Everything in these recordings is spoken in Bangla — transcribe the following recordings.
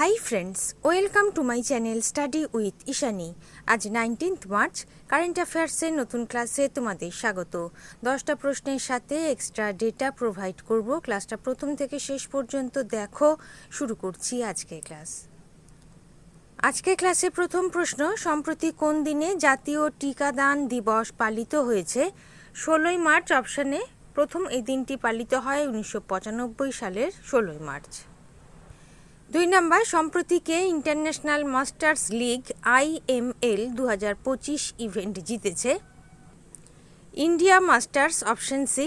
Hi friends welcome to my channel study with Ishani আজ নাইনটিন্থ মার্চ কারেন্ট অ্যাফেয়ার্সের নতুন ক্লাসে তোমাদের স্বাগত। দশটা প্রশ্নের সাথে এক্সট্রা ডেটা প্রোভাইড করব। ক্লাসটা প্রথম থেকে শেষ পর্যন্ত দেখো। শুরু করছি আজকের ক্লাস আজকের ক্লাসে প্রথম প্রশ্ন, সম্প্রতি কোন দিনে জাতীয় টিকাদান দিবস পালিত হয়েছে? ষোলোই মার্চ অপশানে প্রথম এই দিনটি পালিত হয় উনিশশো পঁচানব্বই সালের ষোলোই মার্চ দুই নম্বর, সম্প্রতিকে ইন্টারন্যাশনাল মাস্টার্স লিগ আইএমএল দু হাজার পঁচিশ ইভেন্ট জিতেছে। ইন্ডিয়া মাস্টার্স অপশন সি,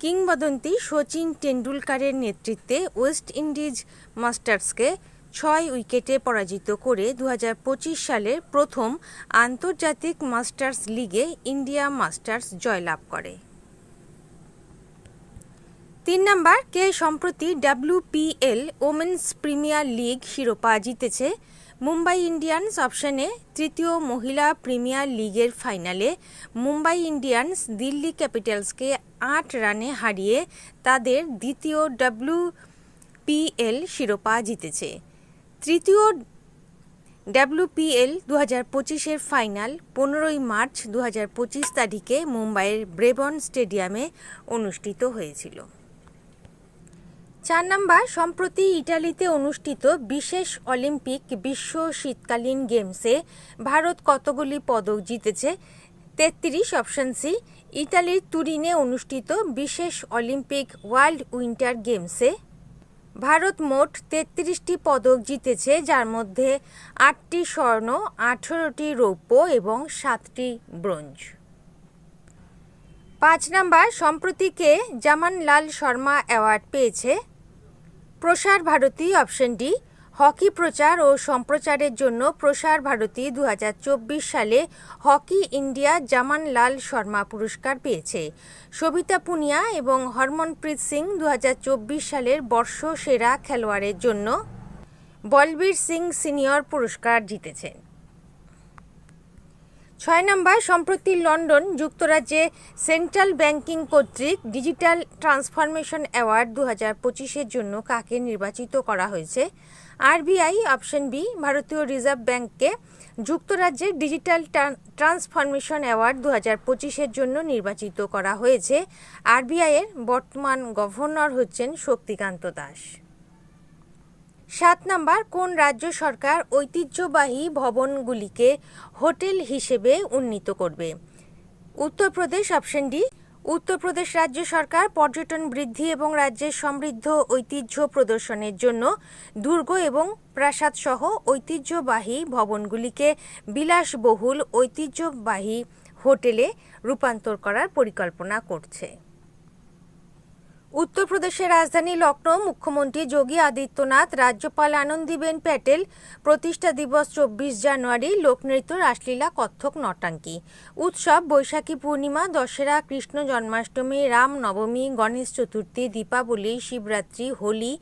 কিংবদন্তি সচিন টেন্ডুলকারের নেতৃত্বে ওয়েস্ট ইন্ডিজ মাস্টার্সকে ছয় উইকেটে পরাজিত করে দু হাজার পঁচিশ সালের প্রথম আন্তর্জাতিক মাস্টার্স লিগে ইন্ডিয়া মাস্টার্স জয়লাভ করে। তিন নাম্বার, কে সম্প্রতি ডাব্লিউপিএল ওমেন্স প্রিমিয়ার লিগ শিরোপা জিতেছে? মুম্বাই ইন্ডিয়ান্স অপশনে তৃতীয় মহিলা প্রিমিয়ার লিগের ফাইনালে মুম্বাই ইন্ডিয়ান্স দিল্লি ক্যাপিটালসকে আট রানে হারিয়ে তাদের দ্বিতীয় ডাব্লিউ ডাব্লিউপিএল শিরোপা জিতেছে। তৃতীয় ডাব্লিউপিএল দু হাজার পঁচিশের ফাইনাল পনেরোই মার্চ দু হাজার পঁচিশ তারিখে মুম্বাইয়ের ব্রেবন স্টেডিয়ামে অনুষ্ঠিত হয়েছিল। চার নাম্বার, সম্প্রতি ইটালিতে অনুষ্ঠিত বিশেষ অলিম্পিক বিশ্ব শীতকালীন গেমসে ভারত কতগুলি পদক জিতেছে? তেত্রিশ, অপশন সি ইতালির তুরিনে অনুষ্ঠিত বিশেষ অলিম্পিক ওয়ার্ল্ড উইন্টার গেমসে ভারত মোট তেত্রিশটি পদক জিতেছে, যার মধ্যে আটটি স্বর্ণ, আঠেরোটি রৌপ্য এবং সাতটি ব্রোঞ্জ। পাঁচ নাম্বার, সম্প্রতিকে জামানলাল শর্মা অ্যাওয়ার্ড পেয়েছে। Prasar Bharati, option D, hockey প্রচার ও সম্প্রচারের জন্য প্রসার ভারতী দু হাজার চব্বিশ সালে হকি ইন্ডিয়া জামানলাল শর্মা পুরস্কার পেয়েছে। সবিতা পুনিয়া এবং হরমনপ্রীত সিং দু হাজার চব্বিশ সালের বর্ষ সেরা খেলোয়াড়ের জন্য বলবীর সিং সিনিয়র পুরস্কার জিতেছেন। ছয় নম্বর, সম্প্রতি লন্ডন যুক্তরাজ্যে সেন্ট্রাল ব্যাংকিং কর্তৃক ডিজিটাল ট্রান্সফরমেশন অ্যাওয়ার্ড দু হাজার পঁচিশের জন্য কাকে নির্বাচিত করা হয়েছে? আরবিআই, অপশন বি, ভারতীয় রিজার্ভ ব্যাংককে যুক্তরাজ্যের ডিজিটাল ট্রান্সফরমেশন অ্যাওয়ার্ড দু হাজার পঁচিশের জন্য নির্বাচিত করা হয়েছে। আরবিআইয়ের বর্তমান গভর্নর হচ্ছেন শক্তিকান্ত দাস। সাত নাম্বার, কোন রাজ্য সরকার ঐতিহ্যবাহী ভবনগুলিকে হোটেল হিসেবে উন্নীত করবে? উত্তরপ্রদেশ, অপশন ডি, উত্তরপ্রদেশ রাজ্য সরকার পর্যটন বৃদ্ধি এবং রাজ্যের সমৃদ্ধ ঐতিহ্য প্রদর্শনের জন্য দুর্গ এবং প্রাসাদ সহ ঐতিহ্যবাহী ভবনগুলিকে বিলাসবহুল ঐতিহ্যবাহী হোটেলে রূপান্তর করার পরিকল্পনা করছে। উত্তরপ্রদেশের রাজধানী লখনৌ মুখ্যমন্ত্রী যোগী আদিত্যনাথ, রাজ্যপাল আনন্দীবেন প্যাটেল, প্রতিষ্ঠা দিবস চব্বিশ জানুয়ারি, লোকনৃত্য রাসলীলা কত্থক নটাঙ্কি। উৎসব বৈশাখী পূর্ণিমা দশেরা কৃষ্ণ জন্মাষ্টমী, রাম নবমী, গণেশ চতুর্থী, দীপাবলি, শিবরাত্রি, হোলি,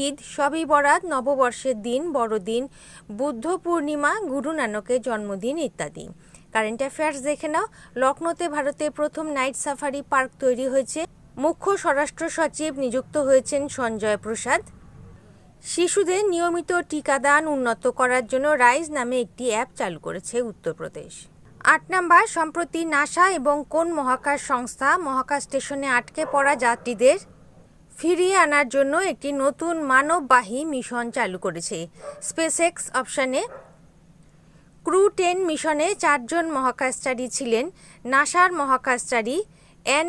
ঈদ, সবই বরাত নববর্ষের দিন, বড়দিন, বুদ্ধ পূর্ণিমা, গুরু নানকের জন্মদিন ইত্যাদি। কারেন্ট অ্যাফেয়ার্স দেখে নাও লখনৌতে ভারতের প্রথম নাইট সাফারি পার্ক তৈরি হয়েছে। মুখ্য স্বরাষ্ট্র সচিব নিযুক্ত হয়েছেন সঞ্জয় প্রসাদ। শিশুদের নিয়মিত টিকাদান উন্নত করার জন্য রাইজ নামে একটি অ্যাপ চালু করেছে উত্তরপ্রদেশ। আট নাম্বার, সম্প্রতি নাসা এবং কোন মহাকাশ সংস্থা মহাকাশ স্টেশনে আটকে পড়া যাত্রীদের ফিরিয়ে আনার জন্য একটি নতুন মানববাহী মিশন চালু করেছে। স্পেসএক্স অপশানে ক্রু টেন মিশনে চারজন মহাকাশচারী ছিলেন। নাসার মহাকাশচারী এন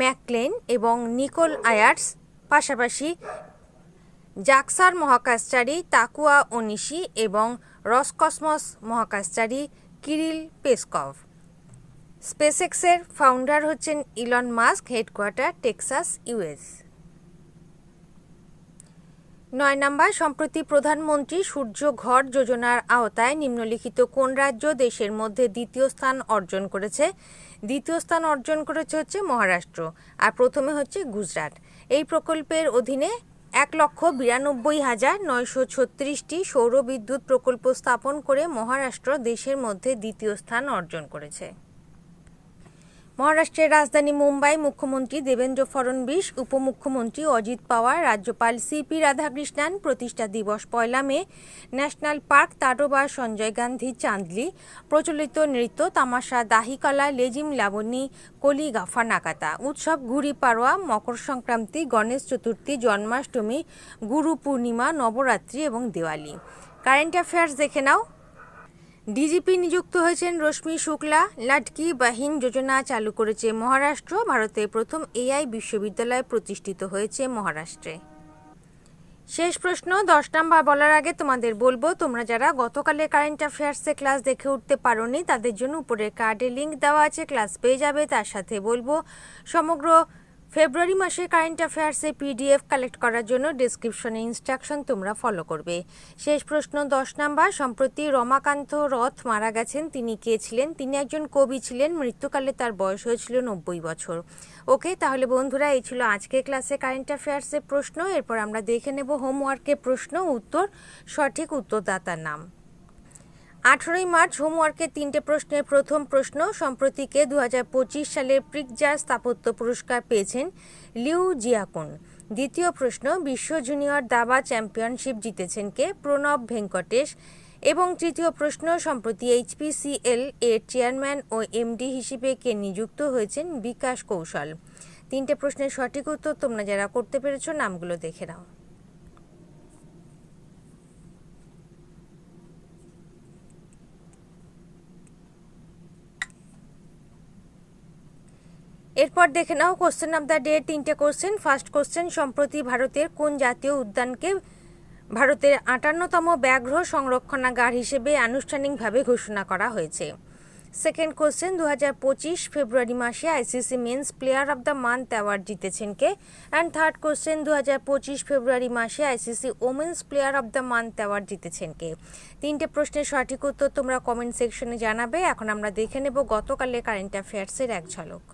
ম্যাকলেন এবং নিকোল আয়ার্স, পাশাপাশি জাকসার মহাকাশচারী তাকুয়া ওনিশি এবং রসকসমস মহাকাশচারী কিরিল পেসকভ স্পেসএক্সের ফাউন্ডার হচ্ছেন Elon Musk headquarter Texas US নয় নম্বর, সম্প্রতি প্রধানমন্ত্রী সূর্য ঘর যোজনার আওতায় নিম্নলিখিত কোন রাজ্য দেশের মধ্যে দ্বিতীয় স্থান অর্জন করেছে? দ্বিতীয় স্থান অর্জন করেছে হচ্ছে মহারাষ্ট্র আর প্রথমে হচ্ছে গুজরাট। এই প্রকল্পের অধীনে এক লক্ষ বিরানব্বই হাজার নয়শো ছত্রিশটি সৌর বিদ্যুৎ প্রকল্প স্থাপন করে মহারাষ্ট্র দেশের মধ্যে দ্বিতীয় স্থান অর্জন করেছে। মহারাষ্ট্রের রাজধানী মুম্বাই মুখ্যমন্ত্রী দেবেন্দ্র ফডণবীশ উপমুখ্যমন্ত্রী অজিত পাওয়ার, রাজ্যপাল সিপি রাধাকৃষ্ণান, প্রতিষ্ঠা দিবস পয়লা May, national park Tadoba Sanjay Gandhi, Chandoli, প্রচলিত নৃত্য তামাশা দাহিকলা, লেজিম লাবণী, কলি গাফা নাকাতা উৎসব ঘুড়ি পাড়োয়া, মকর সংক্রান্তি, গণেশ চতুর্থী, জন্মাষ্টমী, গুরু পূর্ণিমা, নবরাত্রি এবং দিওয়ালি। কারেন্ট অ্যাফেয়ার্স দেখে নাও। ডিজিপি নিযুক্ত হয়েছেন রশ্মি শুক্লা। লাটকি বাহিন যোজনা চালু করেছে মহারাষ্ট্র। ভারতের প্রথম এআই বিশ্ববিদ্যালয় প্রতিষ্ঠিত হয়েছে মহারাষ্ট্রে। শেষ প্রশ্ন, দশ নাম্বার বলার আগে তোমাদের বলব, তোমরা যারা গতকালে কারেন্ট অ্যাফেয়ার্সে ক্লাস দেখে উঠতে পারোনি, তাদের জন্য উপরে কার্ডে লিঙ্ক দেওয়া আছে ক্লাস পেয়ে যাবে। তার সাথে বলব, সমগ্র ফেব্রুয়ারি মাসে কারেন্ট অ্যাফেয়ার্সে পিডিএফ কালেক্ট করার জন্য ডিসক্রিপশনে ইনস্ট্রাকশন তোমরা ফলো করবে। শেষ প্রশ্ন দশ নাম্বার, সম্প্রতি রমাকান্ত রথ মারা গেছেন, তিনি কে ছিলেন? তিনি একজন কবি ছিলেন, মৃত্যুকালে তার বয়স হয়েছিল নব্বই বছর। ওকে, তাহলে বন্ধুরা, এই ছিল আজকে ক্লাসে কারেন্ট অ্যাফেয়ার্সের প্রশ্ন। এরপর আমরা দেখে নেব হোমওয়ার্কের প্রশ্ন, উত্তর, সঠিক উত্তরদাতার নাম। আঠেরোই মার্চ হোমওয়ার্কের তিনটে প্রশ্নের প্রথম প্রশ্ন সম্প্রতিকে দু হাজার পঁচিশ সালের প্রিকজার স্থাপত্য পুরস্কার পেয়েছেন লিউ জিয়াকুন। দ্বিতীয় প্রশ্ন, বিশ্ব জুনিয়র দাবা চ্যাম্পিয়নশিপ জিতেছেন কে? প্রণব ভেঙ্কটেশ। এবং তৃতীয় প্রশ্ন, সম্প্রতি এইচপিসিএল এর চেয়ারম্যান ও এমডি হিসেবে কে নিযুক্ত হয়েছেন বিকাশ কৌশল। তিনটে প্রশ্নের সঠিক উত্তর তোমরা যারা করতে পেরেছ, নামগুলো দেখে নাও। এরপর দেখে নাও কোশ্চেন অফ দ্য ডে তিনটে কোশ্চেন ফার্স্ট কোশ্চেন সম্প্রতি ভারতের কোন জাতীয় উদ্যানকে ভারতের আটান্নতম ব্যাঘ্র সংরক্ষণাগার হিসেবে আনুষ্ঠানিকভাবে ঘোষণা করা হয়েছে? সেকেন্ড কোশ্চেন দু হাজার পঁচিশ ফেব্রুয়ারি মাসে ICC men's player of the month award জিতেছেন কে? অ্যান্ড থার্ড কোশ্চেন দু হাজার পঁচিশ ফেব্রুয়ারি মাসে ICC women's player of the month award জিতেছেন কে? তিনটে প্রশ্নের সঠিক উত্তর তোমরা কমেন্ট সেকশনে জানাবে। এখন আমরা দেখে নেব গতকালের কারেন্ট অ্যাফেয়ার্সের এক ঝলক।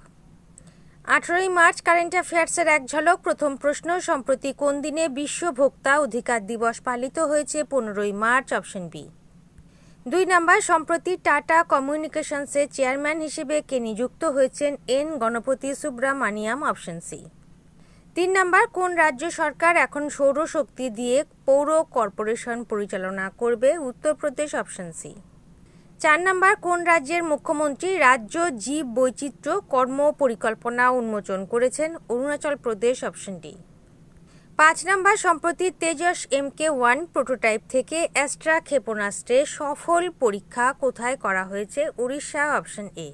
আঠেরোই মার্চ কারেন্ট অ্যাফেয়ার্সের এক ঝলক। প্রথম প্রশ্ন, সম্প্রতি কোন দিনে বিশ্ব ভোক্তা অধিকার দিবস পালিত হয়েছে? পনেরোই মার্চ, অপশন বি। দুই নাম্বার, সম্প্রতি টাটা কমিউনিকেশনসের চেয়ারম্যান হিসেবে কে নিযুক্ত হয়েছেন? N Ganapathi Subramaniam, option C. তিন নাম্বার, কোন রাজ্য সরকার এখন সৌরশক্তি দিয়ে পৌর কর্পোরেশন পরিচালনা করবে? Uttar Pradesh, option C. চার নাম্বার, কোন রাজ্যের মুখ্যমন্ত্রী রাজ্য জীব বৈচিত্র্য কর্ম পরিকল্পনা উন্মোচন করেছেন? অরুণাচল প্রদেশ অপশন ডি পাঁচ নাম্বার, সম্প্রতি Tejas M K one prototype থেকে অ্যাস্ট্রা ক্ষেপণাস্ত্রের সফল পরীক্ষা কোথায় করা হয়েছে? উড়িষ্যা অপশন এ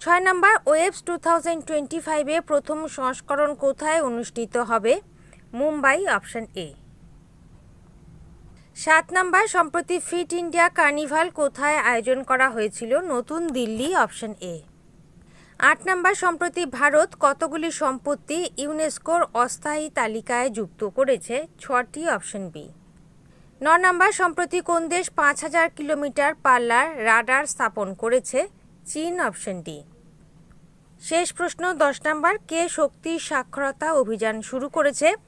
ছয় number, Waves two thousand twenty ফাইভে প্রথম সংস্করণ কোথায় অনুষ্ঠিত হবে? মুম্বাই অপশন এ সাত নাম্বার, সম্প্রতি ফিট ইন্ডিয়া কার্নিভাল কোথায় আয়োজন করা হয়েছিল? নতুন দিল্লি, অপশন এ। আট নাম্বার, সম্প্রতি ভারত কতগুলি সম্পত্তি ইউনেস্কোর অস্থায়ী তালিকায় যুক্ত করেছে? ছটি, অপশন বি। ন নাম্বার, সম্প্রতি কোন দেশ পাঁচ হাজার কিলোমিটার পাল্লার রাডার স্থাপন করেছে? চীন, অপশন ডি। শেষ প্রশ্ন, দশ নাম্বার, কে শক্তি সাক্ষরতা অভিযান শুরু করেছে?